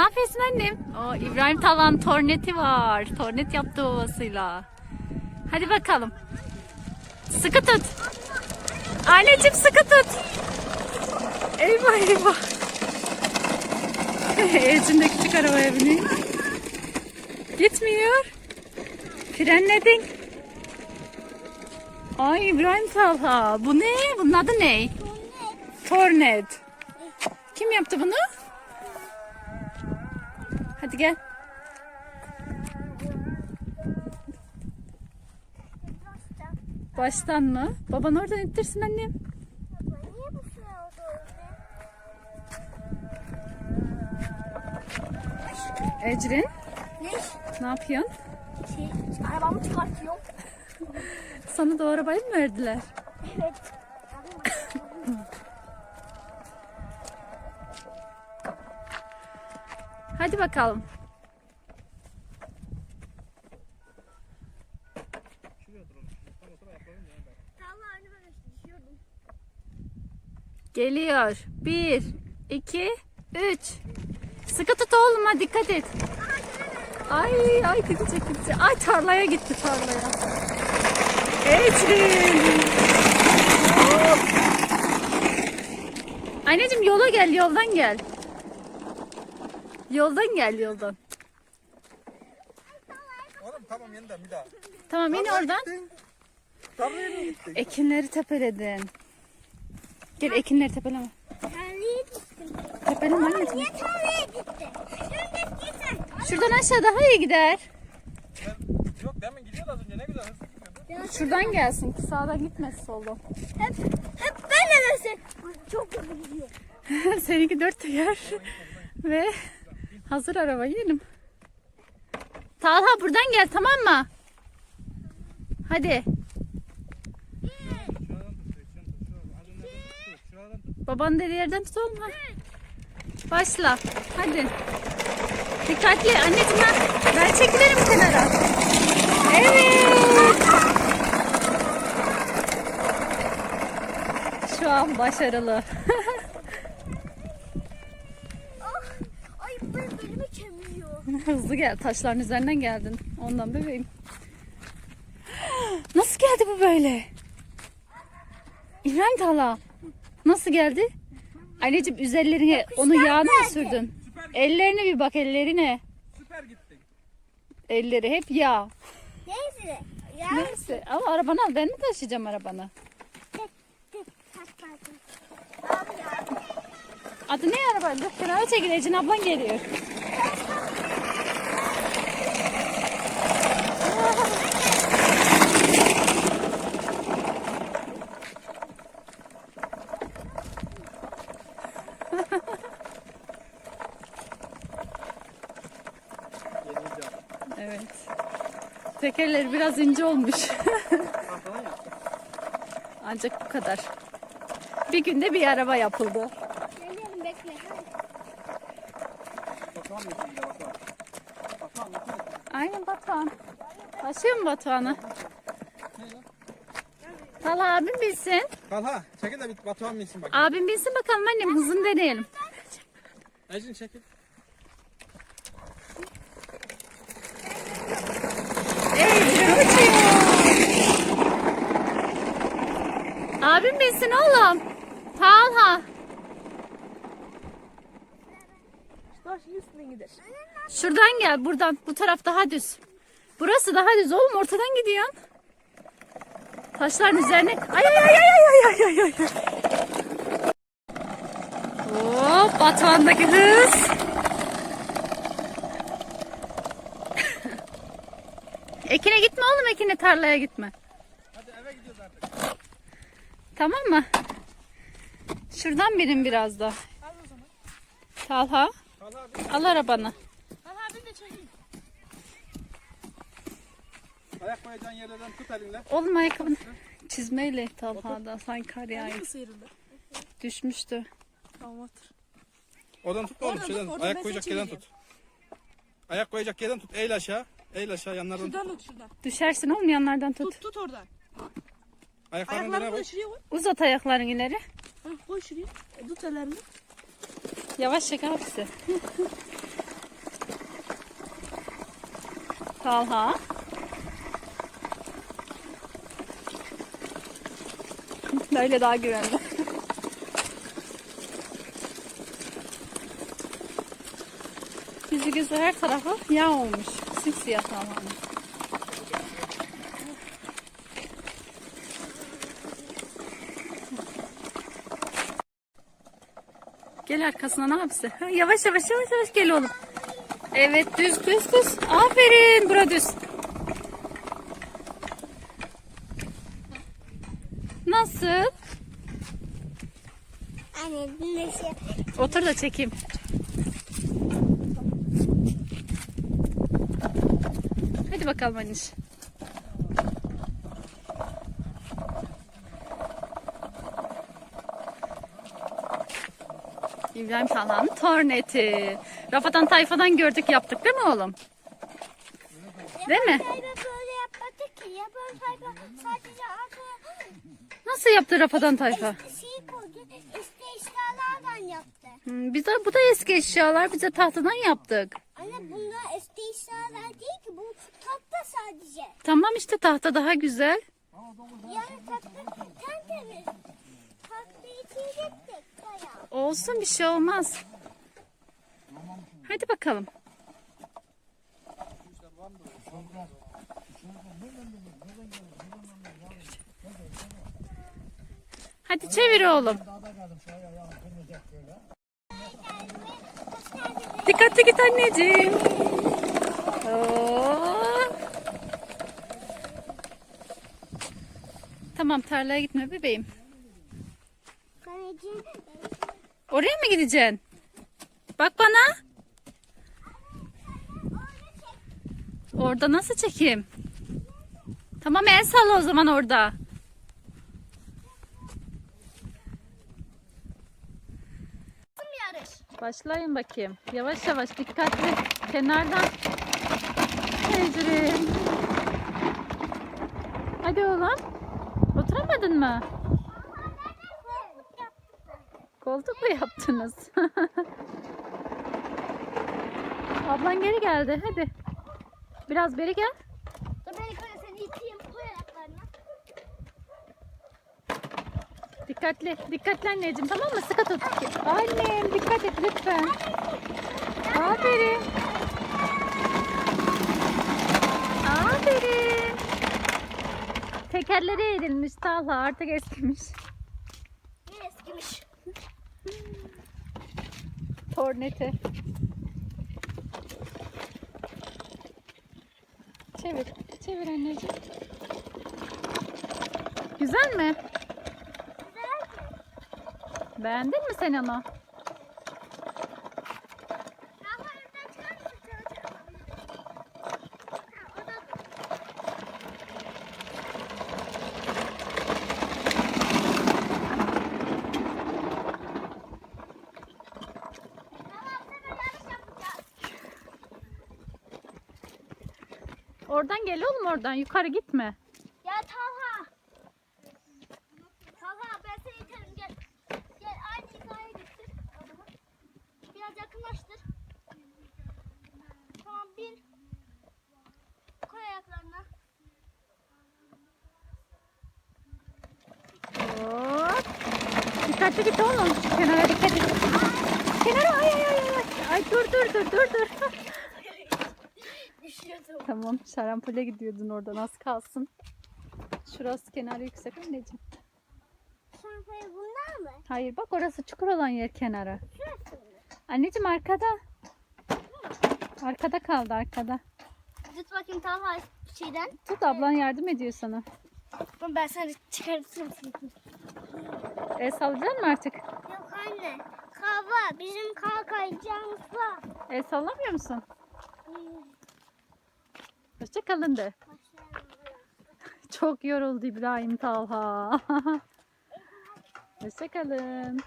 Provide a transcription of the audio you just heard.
yapıyorsun annem? O İbrahim Talan torneti var. Tornet yaptı babasıyla. Hadi bakalım. Sıkı tut. Anneciğim sıkı tut. Eyvah eyvah. De küçük arabaya biniyor. Gitmiyor. Frenledin. Ay İbrahim Talha. Bu ne? Bunun adı ne? Tornet. Kim yaptı bunu? Hadi gel. Baştan mı? Baban oradan ittirsin annem. Ecrin Ne? ne yapıyorsun? Şey, arabamı çıkartıyorum. Sana o arabayı mı verdiler? Evet. Hadi bakalım. Geliyor. Bir, iki, üç. Sıkı tut oğluma dikkat et. Ay ay gidecek gidecek. Ay tarlaya gitti tarlaya. Ecrin. Anneciğim yola gel yoldan gel. Yoldan gel yoldan. Oğlum tamam yeniden bir daha. Tamam in oradan. Gittin. Tarlaya mı gittin? Ekinleri tepeledin. Gel ekinleri tepeleme. Terliğe gittim. Tepeleme anneciğim. Niye terliğe gitti? Şimdi gitsin. Şuradan aşağı daha iyi gider. Ben- Yok demin gidiyordu az önce ne güzel hızlı gidiyordu. Şuradan gelsin. Sağdan gitmez soldan. Hep, hep ben neresin? Çok hızlı gidiyor. Seninki dört teker. Ve hazır araba yiyelim. Talha buradan gel tamam mı? Hadi. Babanın dediği yerden tut oğlum. Başla. Hadi. Dikkatli. Anneciğim ben, ben çekilirim kenara. Evet. Şu an başarılı. Ah, ay ben belimi kemiyor. Hızlı gel. Taşların üzerinden geldin. Ondan bebeğim. Nasıl geldi bu böyle? İbrahim Tala. Nasıl geldi? Anneciğim üzerlerine onu yağını mı sürdün? Ellerine bir bak ellerine. Süper gittin. Elleri hep yağ. Neyse. Ya. Neyse ama arabanı al. Ben mi taşıyacağım arabanı? Adı ne araba? Dur kenara çekil. Ecin ablan geliyor. Evet. Tekerleri biraz ince olmuş. Ancak bu kadar. Bir günde bir araba yapıldı. Geliyorum bekle. Aynen Batuhan. Taşıyor mu Batuhan'ı? Talha abim bilsin. Talha çekil de bir Batuhan binsin bak. Abim bilsin bakalım annem hızını deneyelim. Ecin çekil. Abim bilsin oğlum. Talha. Şuradan gel buradan. Bu taraf daha düz. Burası daha düz oğlum ortadan gidiyorsun. Taşların üzerine. Ay ay ay ay ay ay ay ay. Hop Batuhan'daki hız. Ekine gitme oğlum Ekine tarlaya gitme. Hadi eve gidiyoruz artık. Tamam mı? Şuradan birin biraz da. Talha Talha bin. al arabanı. Ayak koyacağın yerlerden tut elinle. Oğlum ayakkabını çizmeyle Talha'da sanki kar yağıyor. Düşmüştü. Oradan tut oğlum şeyden. Ayak koyacak yerden tut. Ayak koyacak yerden tut. Eğil aşağı. Eğil aşağı yanlardan tut. Şuradan tut şuradan. Düşersin oğlum yanlardan tut. Tut tut oradan. Ayaklarını Ayaklarını koy? şuraya koy. Uzat ayakların ileri. Ha, koy şuraya. E, tut ellerini. Yavaş çek abisi. Talha. Böyle daha güvenli. Yüzü gözü her tarafı yağ olmuş. Simsiyah tamamen. Gel arkasına ne yapsın? Ha, yavaş yavaş yavaş yavaş gel oğlum. Evet düz düz düz. Aferin bura düz. Nasıl? Anne ne şey. Otur da çekeyim. Hadi bakalım Aniş. İbrahim Talhan'ın torneti. Rafadan tayfadan gördük yaptık değil mi oğlum? Değil mi? Nasıl yaptı Rafadan tayfa? Hmm, Bize bu da eski eşyalar. Bize tahtadan yaptık. Anne bunlar eski eşyalar değil ki. Bu tatlı sadece. Tamam işte tahta daha güzel. Yani tatlı tertemiz. Çiğnettik bayağı. Olsun bir şey olmaz. Hadi bakalım. Hadi çevir oğlum. Dikkatli git anneciğim. Oo. Tamam tarlaya gitme bebeğim. Anneciğim Oraya mı gideceksin? Bak bana. Orada nasıl çekeyim? Tamam el salla o zaman orada. Başlayın bakayım. Yavaş yavaş dikkatli. Kenardan. Ecrin. Hadi oğlum. Oturamadın mı? Koltuk mu yaptınız? Ablan geri geldi. Hadi. Biraz beri gel. Dur ben yukarı seni iteyim. Koy ayaklarına. Dikkatli. Dikkatli anneciğim tamam mı? Sıkı tut. Annem dikkat et lütfen. Aferin. Aferin. Tekerleri eğrilmiş Talha artık eskimiş. Ne eskimiş. Torneti. Çevir. Çevir anneciğim. Güzel mi? Beğendin mi sen onu? Oradan gel oğlum oradan. Yukarı gitme. Ya Talha. Talha ben seni iterim gel. Gel aynı hikayeye adamı. Biraz yakınlaştır. Tamam bin. Koy ayaklarına. Hop. Dikkatli git oğlum. Kenara dikkat et. Kenara ay ay ay. Ay dur dur dur dur dur. Tamam şarampole gidiyordun oradan az kalsın. Şurası kenarı yüksek anneciğim. Şampanya bunlar mı? Hayır bak orası çukur olan yer kenarı. Şurası mı? Anneciğim arkada. Arkada kaldı arkada. Tut bakayım Talha şeyden. Tut ablan yardım ediyor sana. Ben sana çıkartırım. El sallayacaksın mı artık? Yok anne. Kava bizim kar kayacağımız var. El sallamıyor musun? Hmm, Hoşçakalın de. Çok yoruldu İbrahim Talha. Hoşçakalın.